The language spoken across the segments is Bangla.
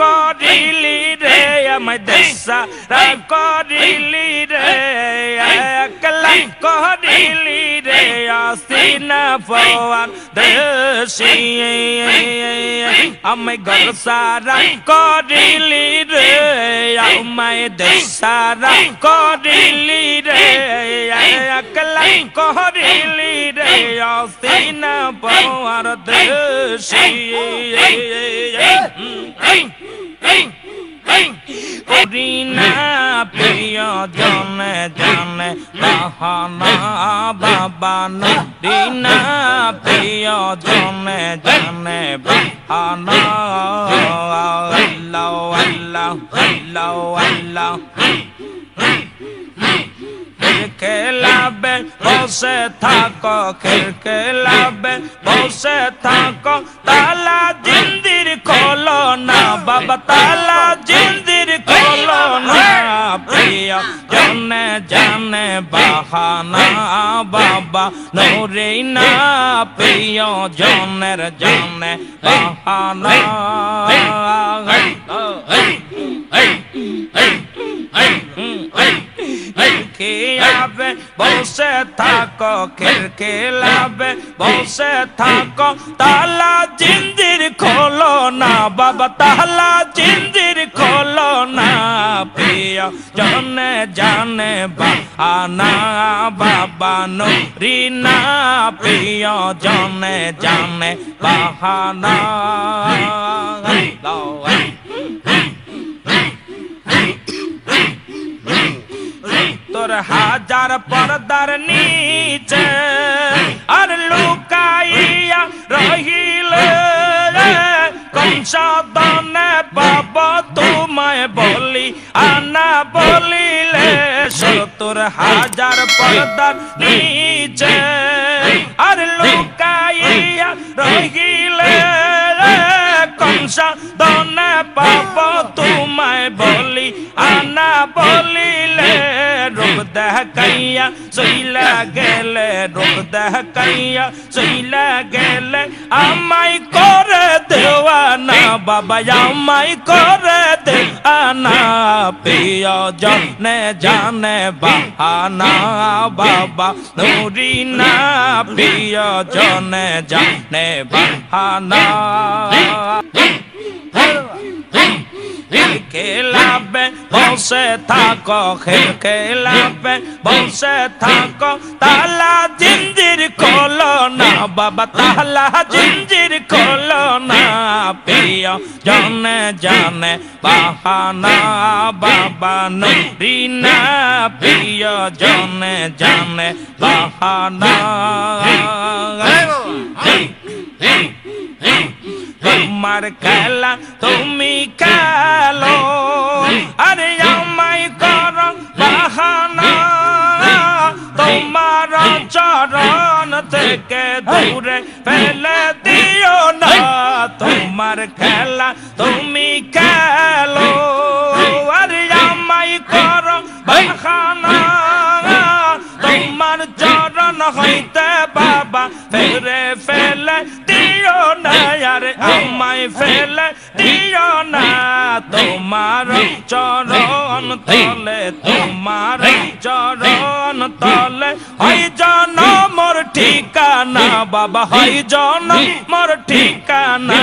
করিলি রে আমায় দেশা করিলি রে একলা করিলি রে আসিনা পওয়ার দেশি আমায় ঘর সারা করিলি রে আমায় দেশারা করিলি রে একলা করিলি রে আসিনা পওয়ার দেশি করিনা প্রিয় জনে জানে বাবা নদিনা প্রিয় জনে জানে বাহানা আল্লাহ আল্লাহ আল্লাহ আল্লাহ। খেলাবে বসে থাকো খেল খেলাবে বসে থাকো। তালা জিন্দির খোলো না বাবা, তালা জিন্দির খোলো না প্রিয় জনে জানে বাহানা বাবা নোরে না প্রিয় জনের জানে বাহানা খেয়াবে বসে থাকো খেল খেলাবে বসে থাকো তালা জিন্দির খোলো না বাবা তালা জিন্দির খোলো না প্রিয় জনে জানে বাহানা বাবা নুরিনা প্রিয় জনে জানে বাহানা তোর হাজার পর্দার নিচে আর লুকাইয়া রহিলে। কংসাদনে পাব তোমায় বলি, আনা বলিলে সত্তর হাজার পর্দার নিচে আর লুকাইয়া রহিলে। কংসাদনে পাব তোমায় বলি, আনা বলিলে দেখাইয়া সইলা গেলে রূপ দেখাইয়া সইলা গেলে আমায় করে দেওয়ানা বাবা আমায় করে দেওয়ানা প্রিয় জনে জানে বাহানা বাবা নুরিনা প্রিয় জনে জানে বাহানা খেলাবে বসে থাকো খেল খেলাবে বসে থাকো তালা জিঞ্জির খোলো না বাবা তালা জিঞ্জির খোলো না প্রিয় জনে জানে বাহানা বাবা নুরিনা প্রিয় জনে জানে বাহানা তোমার খেলা তুমি খেলো। আরে আমায় কর বাহানা। তোমার চরণ থেকে দূরে ফেলে দিও না। তোমার খেলা তুমি খেলো। আরে আমায় কর বাহানা। তোমার চরণ হইতে বাবা, ফেরে ফেলে দিও না তোমার চরণ তলে তোমার চরণ তলে। হয় জন মোর ঠিকানা বাবা হয় জন মোর ঠিকানা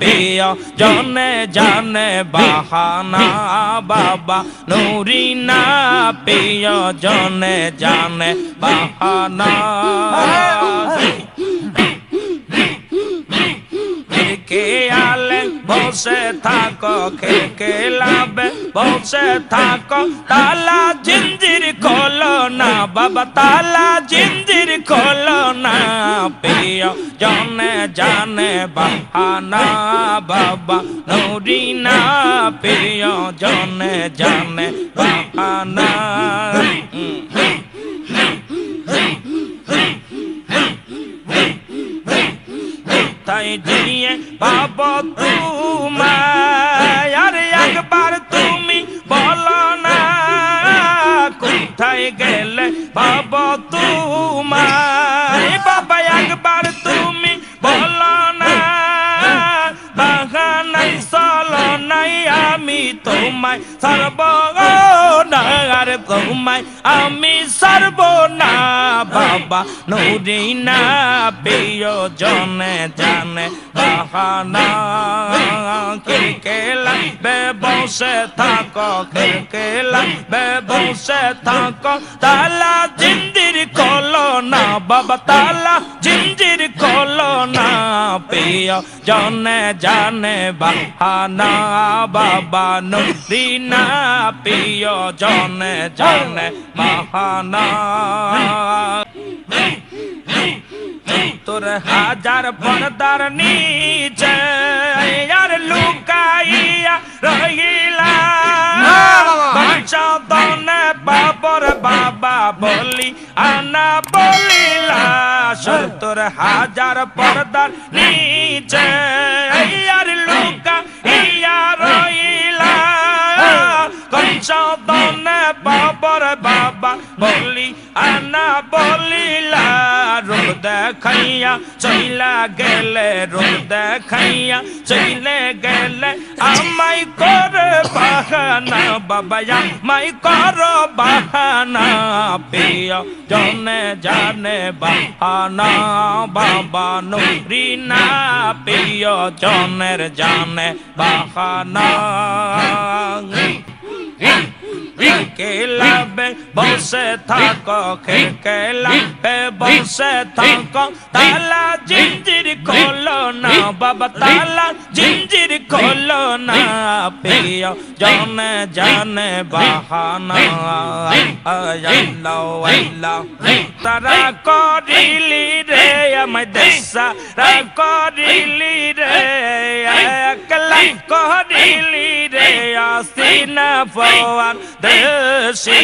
পেয় জনে জানে বাহানা বাবা নুরিনা পেয় জনে জানে বাহানা। খেয়ালে বসে থাকো খে খেলাবে বসে থাকো, তালা জিঞ্জির খোলো না, বাবা, তালা জিঞ্জির খোলো না, প্রিয় জনে জানে বাহানা, বাবা, নুরিনা, প্রিয় জনে জানে বাহানা। তাই পাব তোমায়, আর একবার তুমি বলো না, কোথায় গেলে পাব তোমায়? বাবা, একবার তুমি বলো না বাগানাই চলো নাই তোমায় সর্ব আর তোমায় আমি সর্ব না বাবা নুরি না প্রিয় জনে জানে বাহানা কেলা বে বসে থাকো কেলা বে বসে থাকো, তালা জিন্দির কলো না বাবা, তালা জিন্দির কলো না প্রিয়, জনে, জানে বাহানা, বাবা নুরি না প্রিয়, জনে, জানে বাহানা। তোর হাজার পর্দার নিচে আর লুকাইয়া রহিলা। দনে বাবর বাবা বলি, আনা বলিলা। তোর হাজার পর্দার নিচে। আর লুকা ইয়া রইলা দনে বাবর বাবা বলি আনা বলিলা। রূপ দেখাইয়া, চইলা গেলে রূপ দেখাইয়া, চইলে গেলে আমাই কর বাহানা বাবা আমাই কর বাহানা, প্রিয় জনে জানে বাহানা, বাবা নুরি না, প্রিয় জনের জানে বাহানা। কেলাবে বসে থাকো কেলাবে বসে থাকো তালা জিঞ্জির খোলো না বাবা তালা জিঞ্জির খোলো না প্রিয় জনে জানে বাহানা আল্লাহ আল্লাহ তারা করিলি রে আমায় দেশা রা করিলি রে একলা করিলি রে আসিনা ফওয়ান দেশি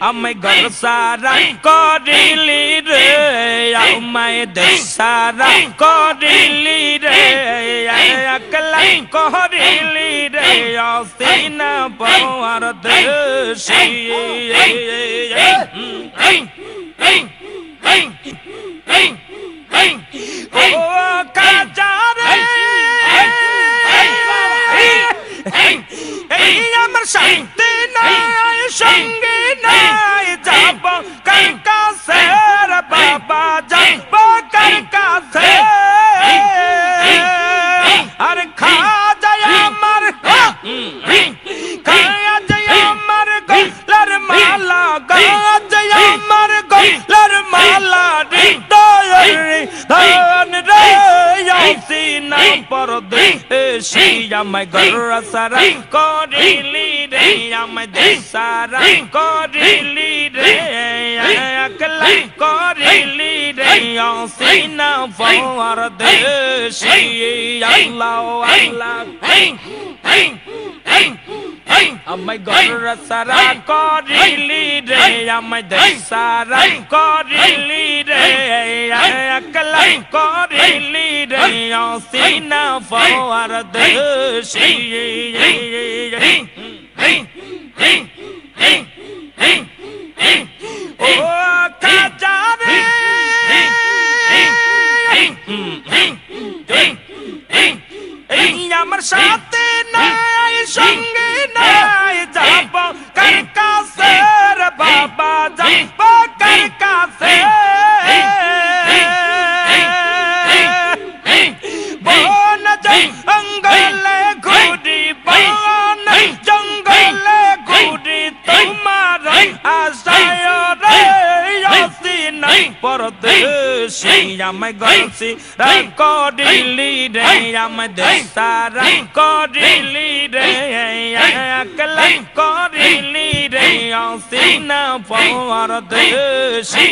আমায় ঘর সারা করিলি রে আমায় দেশারা করিলি রে একলা করিলি রে আসিনা ফওয়ার দেশি ও কাজারে আমার শান্তি নাই সঙ্গে নাই যাব কার কাছে বাবা যাব কার কাছে আর খা ধন রে সিনা পরদেশি আমায় গর সারা করিলি রে আমায় দেশারা করিলি রে একলা করিলি রে সিনা পরদেশি আল্লাহ আল্লাহ আমায় গর সারা করিলি রে আমায় দেশারা করিলি একলা করিলি সিনা ফওয়ার দেশি ও কাজারে আমার সাথে নাই সঙ্গে আমায় গলসি করিলি রে আমায় দেশারা করিলি রে একলা করিলি রে অসিন পরদেশি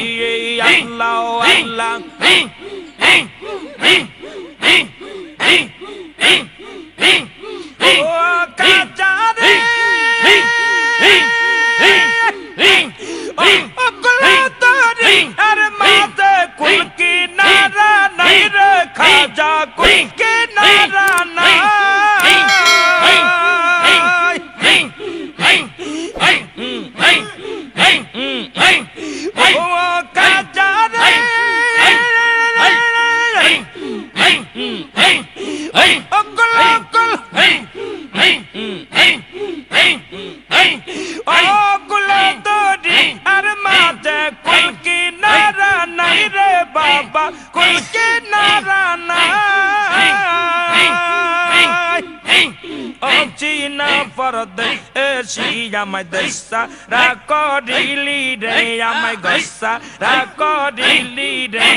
আল্লাহ আল্লাহ ও কাজারে অকলা তোরি আর মাতে কুলকি নারা নাই রে খাজা কুলকি নারা নাই বাবা কোন কিনারা নাই অচিনা পরদেশ আমায় দেশা রাকরিলি রে আমায় গসা রাকরিলি রে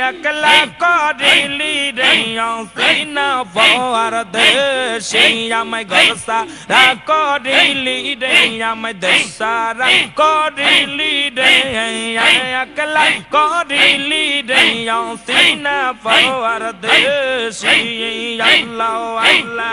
একলা করিলি রে সিনা পরদেশি আমায় গসা রাকরিলি রে আমায় দেশা রাকরিলি রে একলা করিলি রে সিনা পরদেশি আল্লাহ আল্লাহ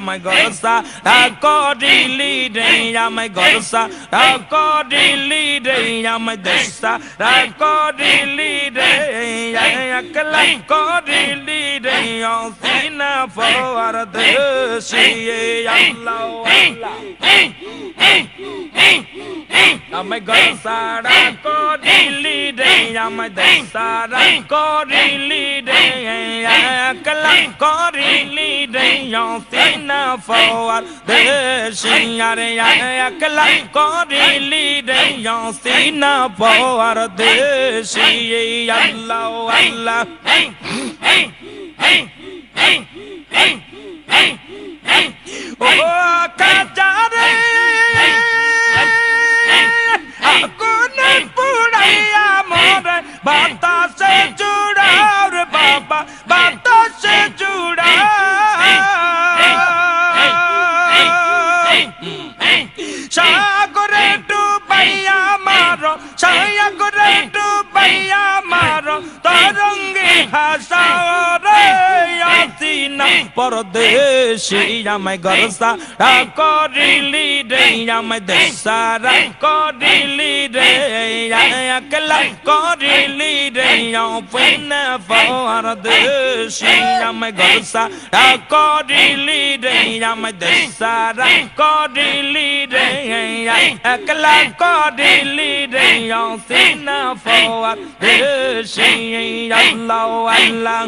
আমায় গরসা করিলি রে আমায় গরসা করিলি রে আমায় দেশা করিলি রে একলা করিলি রে ইয়াসিনা পরদেশি আল্লাহ আল্লাহ আমায় গসারা করিলি রে আমায় দসারা করিলি রে একলা করিলি রে সিনা ফওয়ার দেশিয়ারে একলা করিলি রে সিনা ফওয়ার দেশি আল্লাহ আল্লাহ ও কাজারে আগুনে পুড়াইয়া মরে বাতাসে জুড়াও রে বাবা বাতাসে জুড়াও সাগরে ডুবাইয়া মারো সাগরে ডুবাইয়া মারো তরঙ্গে আসিনা পরদেশি আমায় গরসা করিলি রে আমায় দেশারা করিলি রে একলা করিলি রে পিনে পরদেশি আমায় গরসা করিলি রে আমায় দেশারা করিলি রে একলা করিলি রে সিনা ফওয়ার দেশি আল্লাহ আল্লাহ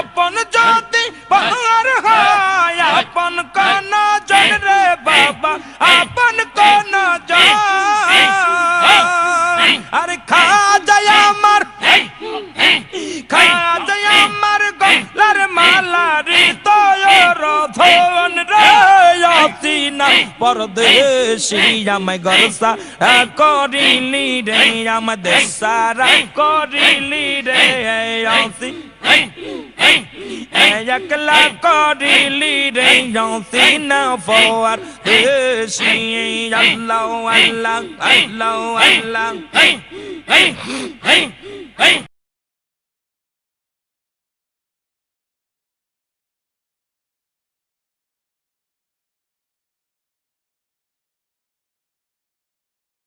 আপন যদি পাহার হয় আপন কানা জন পরদেশি আমায় গরসা করিলি রে আমায় দেশারা করিলি রে আসি একলা করিলি রে সিনা ফোয়ার দেশি আল্লাহ আল্লাহ আল্লাহ আল্লাহ